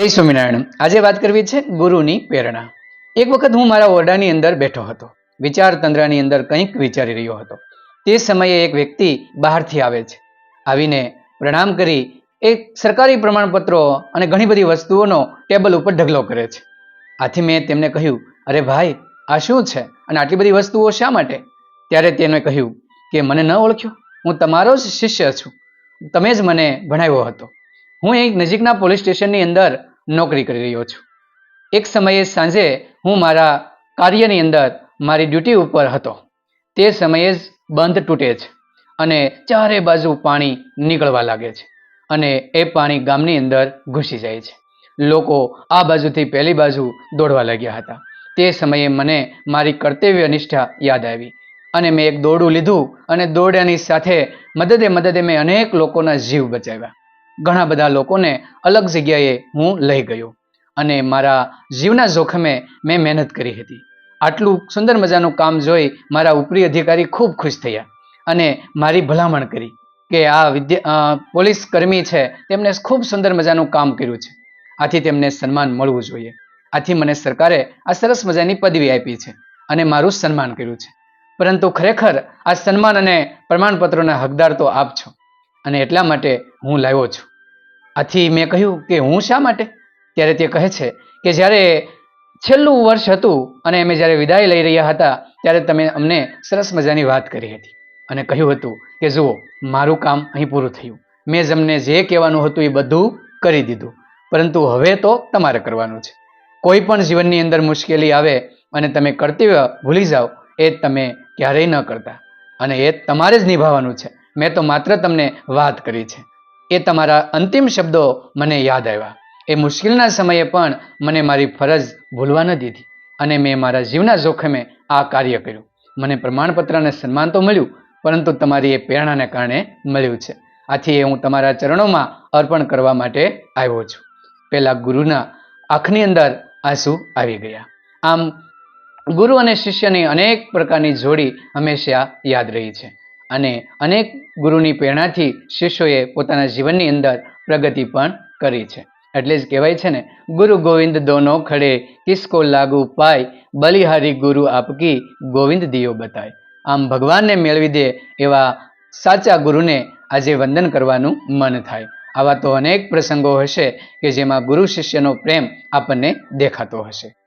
જય સ્વામિનારાયણ. આજે વાત કરવી છે ગુરુની પ્રેરણા. એક વખત હું મારા ઓરડાની અંદર બેઠો હતો. વિચાર તંદ્રાની અંદર કંઈક વિચારી રહ્યો હતો. તે સમયે એક વ્યક્તિ બહારથી આવે છે. આવીને પ્રણામ કરી એક સરકારી પ્રમાણપત્રો અને ઘણી બધી વસ્તુઓનો ટેબલ ઉપર ઢગલો કરે છે. આથી મેં તેમને કહ્યું, અરે ભાઈ, આ શું છે? અને આટલી બધી વસ્તુઓ શા માટે? ત્યારે તેને કહ્યું કે, મને ન ઓળખ્યો. હું તમારો જ શિષ્ય છું. તમે જ મને ભણાવ્યો હતો. હું એક નજીકના પોલીસ સ્ટેશનની અંદર નોકરી કરી રહ્યો છું. એક સમયે સાંજે હું મારા કાર્યની અંદર મારી ડ્યુટી ઉપર હતો. તે સમયે જ બંધ તૂટે છે અને ચારે બાજુ પાણી નીકળવા લાગે છે અને એ પાણી ગામની અંદર ઘૂસી જાય છે. લોકો આ બાજુથી પહેલી બાજુ દોડવા લાગ્યા હતા. તે સમયે મને મારી કર્તવ્ય નિષ્ઠા યાદ આવી અને મેં એક દોરડું લીધું અને દોરડાની સાથે મદદે મદદે મેં અનેક લોકોના જીવ બચાવ્યા. ઘણા બધા લોકોને અલગ જગ્યાએ હું લઈ ગયો અને મારા જીવના જોખમે મેં મહેનત કરી હતી. આટલું સુંદર મજાનું કામ જોઈ મારા ઉપરી અધિકારી ખૂબ ખુશ થયા અને મારી ભલામણ કરી કે આ વિદ્યા પોલીસ કર્મી છે તેમણે ખૂબ સુંદર મજાનું કામ કર્યું છે. આથી તેમને સન્માન મળવું જોઈએ. આથી મને સરકારે આ સરસ મજાની પદવી આપી છે અને મારું સન્માન કર્યું છે. પરંતુ ખરેખર આ સન્માન અને પ્રમાણપત્રોના હકદાર તો આપ છો અને એટલા માટે હું લાવ્યો છું. આથી મેં કહ્યું કે હું શા માટે? ત્યારે તે કહે છે કે જ્યારે છેલ્લું વર્ષ હતું અને અમે જ્યારે વિદાય લઈ રહ્યા હતા, ત્યારે તમે અમને સરસ મજાની વાત કરી હતી. અને કહ્યું હતું કે, જુઓ, મારું કામ અહીં પૂરું થયું. મેં જ અમને જે કહેવાનું હતું એ બધું કરી દીધું. પરંતુ હવે તો તમારે કરવાનું છે. કોઈ પણ જીવનની અંદર મુશ્કેલી આવે અને તમે કર્તવ્ય ભૂલી જાઓ, એ તમે ક્યારેય ન કરતા. અને એ તમારે જ નિભાવવાનું છે. મેં તો માત્ર તમને વાત કરી છે. એ તમારા અંતિમ શબ્દો મને યાદ આવ્યા. એ મુશ્કેલના સમયે પણ મને મારી ફરજ ભૂલવા ન દીધી અને મેં મારા જીવના જોખમે આ કાર્ય કર્યું. મને પ્રમાણપત્ર અને સન્માન તો મળ્યું, પરંતુ તમારી એ પ્રેરણાને કારણે મળ્યું છે. આથી હું તમારા ચરણોમાં અર્પણ કરવા માટે આવ્યો છું. પેલા ગુરુના આંખની અંદર આંસુ આવી ગયા. આમ ગુરુ અને શિષ્યની અનેક પ્રકારની જોડી હંમેશા યાદ રહી છે. અને અનેક ગુરુની પ્રેરણાથી શિષ્યોએ પોતાના જીવનની અંદર પ્રગતિ પણ કરી છે. એટલે જ કહેવાય છે ને, ગુરુ ગોવિંદ દોનો ખડે કિસકો લાગુ પાય, બલિહારી ગુરુ આપકી ગોવિંદ દિયો બતાય. આમ ભગવાનને મેળવી દે એવા સાચા ગુરુને આજે વંદન કરવાનું મન થાય. આવા તો અનેક પ્રસંગો હશે કે જેમાં ગુરુ શિષ્યનો પ્રેમ આપણને દેખાતો હશે.